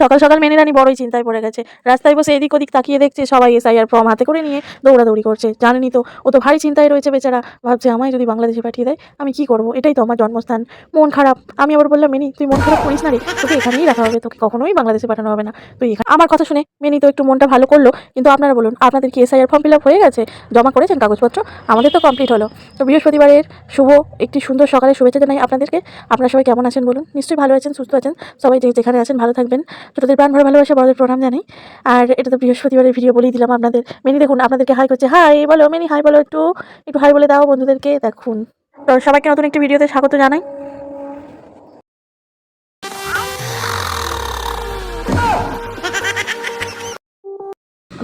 সকাল সকাল মেনে রানী বড়ই চিন্তায় পড়ে গেছে। রাস্তায় বসে এদিক ওদিক তাকিয়ে দেখছে সবাই এসআইআর ফর্ম হাতে করে নিয়ে দৌড়াদৌড়ি করছে। জানেনি তো, ও তো ভারী চিন্তায় রয়েছে বেচারা। ভাবছে, আমায় যদি বাংলাদেশে পাঠিয়ে দেয়, আমি কি করব? এটাই তো আমার জন্মস্থান। মন খারাপ। আমি আবার বললাম, মেনি, তুই মন খারাপ করিস না রে। তোকে এখানেই রাখা হবে। তোকে কখনোই বাংলাদেশে পাঠানো হবে না। তুই এখানে আমার কথা শুনে মেনি তো একটু মনটা ভালো করল। কিন্তু আপনারা বলুন, আপনাদের কি এসআইআর ফর্ম ফিল আপ হয়ে গেছে? জমা করেছেন কাগজপত্র? আমাদের তো কমপ্লিট হলো। তো বৃহস্পতিবারের শুভ একটি সুন্দর সকালে শুভেচ্ছা জানাই আপনাদেরকে। আপনারা সবাই কেমন আছেন বলুন? নিশ্চয়ই ভালো আছেন, সুস্থ আছেন। সবাই যেখানে আছেন, ভালো থাকবেন। ছোটোদের প্রাণ ভরে ভালোবাসে বড়দের প্রণাম জানাই। আর এটা তো বৃহস্পতিবারের ভিডিও বলেই দিলাম আপনাদের। মেনি, দেখুন, আপনাদেরকে হাই করছে। হাই বলো, মেনি হাই বলো একটু। একটু হাই বলে দাও বন্ধুদেরকে। দেখুন। তো সবাইকে নতুন একটি ভিডিওতে স্বাগত জানাই।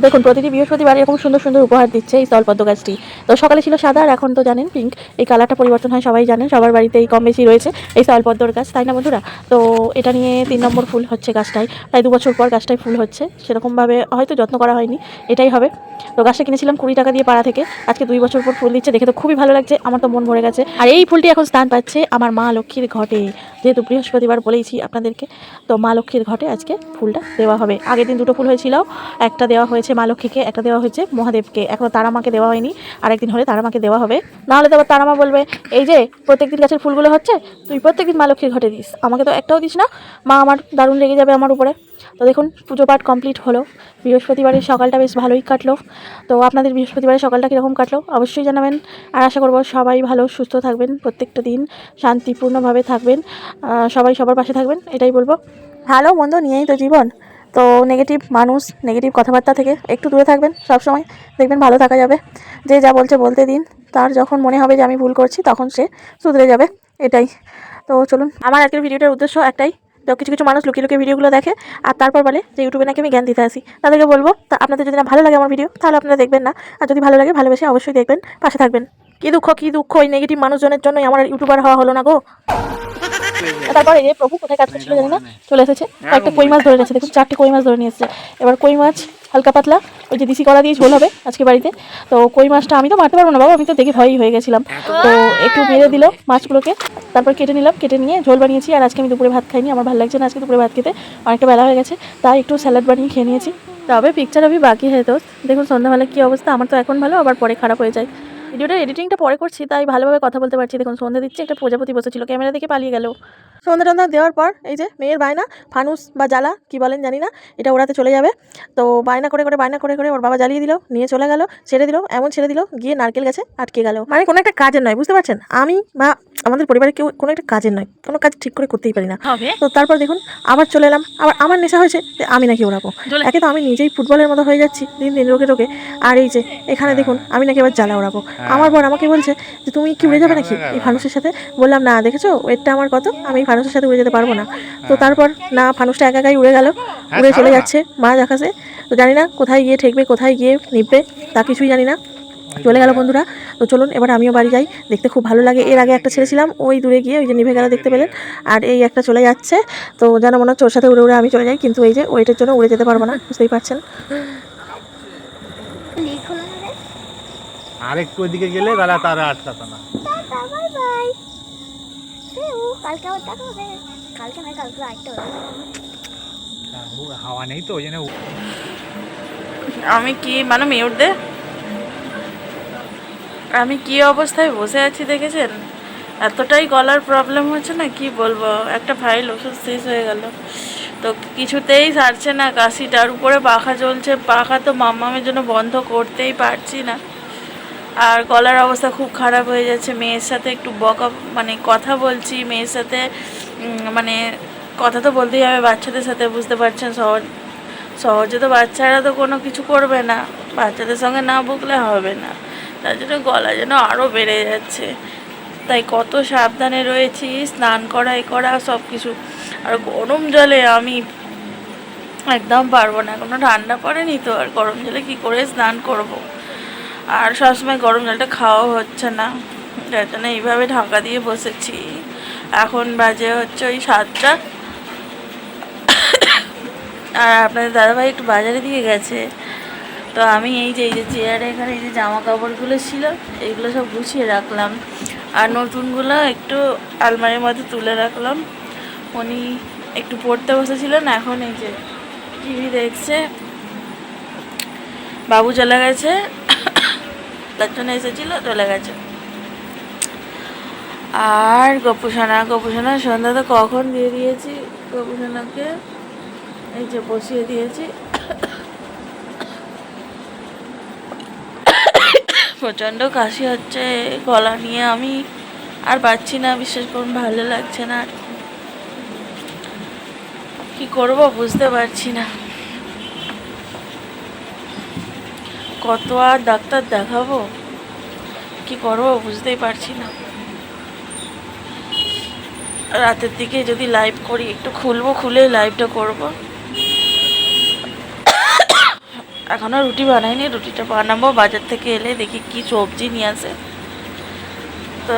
দেখুন, প্রতিটি বৃহস্পতিবার এরকম সুন্দর সুন্দর উপহার দিচ্ছে এই স্থলপদ্ম গাছটি। তো সকালে ছিল সাদা আর এখন তো জানেন পিঙ্ক এই কালারটা পরিবর্তন হয়, সবাই জানেন, সবার বাড়িতে এই কম বেশি রয়েছে এই স্থলপদ্মর গাছ, তাই না বন্ধুরা? তো এটা নিয়ে তিন নম্বর ফুল হচ্ছে গাছটায়, প্রায় দু বছর পর গাছটায় ফুল হচ্ছে, সেরকমভাবে হয়তো যত্ন করা হয়নি, এটাই হবে। তো গাছটা কিনেছিলাম কুড়ি টাকা দিয়ে পাড়া থেকে। আজকে দুই বছর পর ফুল দিচ্ছে, দেখে তো খুবই ভালো লাগছে, আমার তো মন ভরে গেছে। আর এই ফুলটি এখন স্থান পাচ্ছে আমার মা লক্ষ্মীর ঘটে। যেহেতু বৃহস্পতিবার বলেইছি আপনাদেরকে, তো মা লক্ষ্মীর ঘটে আজকে ফুলটা দেওয়া হবে। আগের দিন দুটো ফুল হয়েছিল, একটা দেওয়া হয়েছে মা লক্ষ্মীকে, একটা দেওয়া হয়েছে মহাদেবকে। এখনও তারা মাকে দেওয়া হয়নি, আরেকদিন হলে তারা মাকে দেওয়া হবে। নাহলে তো আবার তারা মা বলবে, এই যে, প্রত্যেকদিন গাছের ফুলগুলো হচ্ছে, তুই প্রত্যেকদিন মা লক্ষ্মীর ঘটে দিস। আমাকে তো একটাও দিস না। মা আমার দারুণ লেগে যাবে আমার উপরে। তো দেখুন, পুজো পাঠ কমপ্লিট হলো। বৃহস্পতিবারের সকালটা বেশ ভালোই কাটলো। তো আপনাদের বৃহস্পতিবারের সকালটা কীরকম কাটলো অবশ্যই জানাবেন। আর আশা করব সবাই ভালো, সুস্থ থাকবেন প্রত্যেকটা দিন, শান্তিপূর্ণভাবে থাকবেন। সবাই সবার পাশে থাকবেন, এটাই বলব। ভালো, মন্দ নিয়েই তো জীবন। তো নেগেটিভ মানুষ নেগেটিভ কথাবার্তা থেকে একটু দূরে থাকবেন সবসময়। দেখবেন ভালো থাকা যাবে। যে যা বলছে বলতে দিন। তার যখন মনে হবে যে আমি ভুল করছি, তখন সে শুধরে যাবে। এটাই। তো চলুন, আমার আজকের ভিডিওটার উদ্দেশ্য একটাই। তো কিছু কিছু মানুষ লুকিয়ে লুকিয়ে ভিডিওগুলো দেখে আর তারপর বলে যে ইউটিউবে নাকি আমি জ্ঞান দিতে আসি। তাদেরকে বলব, তা আপনাদের যদি না ভালো লাগে আমার ভিডিও, তাহলে আপনারা দেখবেন না। আর যদি ভালো লাগে, ভালোবেসে অবশ্যই দেখবেন, পাশে থাকবেন। কী দুঃখ কী দুঃখ ওই নেগেটিভ মানুষজনের জন্যই আমার ইউটিউবার হওয়া হলো না গো। তারপরে এই প্রভু কোথায় কাজ করছিল জানি না চলে এসেছে। একটা কই মাছ ধরে নিয়েছে। দেখুন চারটে কই মাছ ধরে নিয়ে এসেছে এবার কই মাছ হালকা পাতলা ওই যে দিশি কলা দিয়ে ঝোল হবে আজকে বাড়িতে। তো কই মাছটা আমি তো মারতে পারব না বাবা আমি তো দেখে ভয়ই হয়ে গেছিলাম। তো একটু মেরে দিল মাছগুলোকে তারপর কেটে নিলাম কেটে নিয়ে ঝোল বানিয়েছি। আর আজকে আমি দুপুরে ভাত খাইনি আমার ভালো লাগছে না আজকে দুপুরে ভাত খেতে। অনেকটা বেলা হয়ে গেছে তাই একটু স্যালাড বানিয়ে খেয়ে নিয়েছি। তবে পিকচার আমি বাকি হয়ে তো দেখুন সন্ধ্যাবেলা কী অবস্থা আমার তো এখন ভালো আবার পরে খারাপ হয়ে যায়। ভিডিওটার এডিটিংটা পরে করছি তাই ভালোভাবে কথা বলতে পারছি। দেখুন সন্ধ্যা দিচ্ছে একটা প্রজাপতি বসেছিল ক্যামেরা দেখে পালিয়ে গেল। সন্ধ্যা টন্ধা দেওয়ার পর এই যে মেয়ের বায়না ফানুস বা জ্বালা কি বলেন জানি না এটা ওড়াতে চলে যাবে। তো বায়না করে করে বায়না করে করে ওর বাবা জ্বালিয়ে দিল নিয়ে চলে গেল ছেড়ে দিল এমন ছেড়ে দিল গিয়ে নারকেল গাছে আটকে গেল। মানে কোনো একটা কাজের নয় বুঝতে পারছেন? আমি বা আমাদের পরিবারে কেউ কোনো একটা কাজের নয় কোনো কাজ ঠিক করে করতেই পারি না। তো তারপর দেখুন আবার চলে এলাম আবার আমার নেশা হয়েছে যে আমি নাকি ওড়াবো। একে তো আমি নিজেই ফুটবলের মতো হয়ে যাচ্ছি দিন দিন রোগে রোগে আর এই যে এখানে দেখুন আমি নাকি এবার জ্বালা ওড়াবো। আমার বোন আমাকে বলছে যে তুমি কি উড়ে যাবে নাকি এই ফানুসের সাথে? বললাম না দেখেছ? ওয়েটটা আমার কত? আমি এই ফানুসের সাথে উড়ে যেতে পারব না। তো তারপর না ফানুসটা একা একাই উড়ে গেল। উড়ে চলে যাচ্ছে মাঝ আকাশে তো জানি না কোথায় গিয়ে ঠেকবে কোথায় গিয়ে নিববে তা কিছুই জানি না। চলে গেল বন্ধুরা। তো চলুন এবার আমিও বাড়ি যাই। দেখতে খুব ভালো লাগে। এর আগে একটা ছেড়েছিলাম ওই দূরে গিয়ে ওই যে নিভে গেল দেখতে পেলেন আর এই একটা চলে যাচ্ছে। তো যেন মনে হচ্ছে ওর সাথে উড়ে উড়ে আমি চলে যাই কিন্তু এই যে ওইটার জন্য উড়ে যেতে পারব না বুঝতেই পারছেন। আর একটু ওইদিকে গেলে বেলা তারা আটকাতো না। কালকে কালকে কালকে হ্যাঁ, হাওয়া নেই তো ওই জন্য আমি কি মানে মিউট দে আমি কি অবস্থায় বসে আছি দেখেছেন? এতটাই গলার প্রবলেম হচ্ছে না কি বলব? একটা ফাইল ওষুধ শেষ হয়ে গেল। তো কিছুতেই সারছে না কাশিটার উপরে পাখা চলছে পাখা তো মাম্মামের জন্য বন্ধ করতেই পারছি না। আর গলার অবস্থা খুব খারাপ হয়ে যাচ্ছে। মেয়ের সাথে একটু বকা মানে কথা বলছি, মেয়ের সাথে মানে কথা তো বলতেই হবে, বাচ্চাদের সাথে বুঝতে পারছেন, সহজ, সহজে তো বাচ্চারা তো কোনো কিছু করবে না, বাচ্চাদের সঙ্গে না বকলে হবে না। তার জন্য গলা যেন আরও বেড়ে যাচ্ছে। তাই কত সাবধানে রয়েছি, স্নান করা এ করা সব কিছু আর গরম জলে আমি একদম পারব না, কোনো ঠান্ডা পড়েনি তো, আর গরম জলে কী করে স্নান করব। আর সবসময় গরম জলটা খাওয়াও হচ্ছে না। যার জন্য এইভাবে ঢাকা দিয়ে বসেছি। এখন বাজে হচ্ছে ওই সাতটা। আর আপনাদের দাদাভাই একটু বাজারে দিয়ে গেছে। তো আমি এই যে এই যে চেয়ারে এখানে এই যে জামা কাপড়গুলো ছিল এইগুলো সব গুছিয়ে রাখলাম। আর নতুনগুলো একটু আলমারির মধ্যে তুলে রাখলাম। উনি একটু পড়তে বসেছিলেন, এখন এই যে টিভি দেখছে। বাবু চলে গেছে। তার জন্য এসেছিল, চলে গেছে। আর গোপুসোনা গোপুসোনা, সন্ধ্যা তো কখন দিয়ে দিয়েছি গোপুসোনাকে? এই যে বসিয়ে দিয়েছি। প্রচণ্ড কাশি হচ্ছে, গলা নিয়ে আমি আর পাচ্ছি না বিশেষ করুন, ভালো লাগছে না কি করব বুঝতে পারছি না। কত আর ডাক্তার দেখাবো? কি করব বুঝতেই পারছি না। রাতের দিকে যদি লাইভ করি, একটু খুলবো, খুলে লাইভটা করব। এখনও রুটি বানাইনি, রুটিটা বানাবো, বাজার থেকে এলে দেখি কি সবজি নিয়ে আসে। তো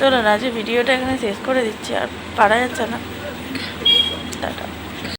চলো না যে ভিডিওটা এখানে শেষ করে দিচ্ছি, আর পারা যাচ্ছে না। টাটা।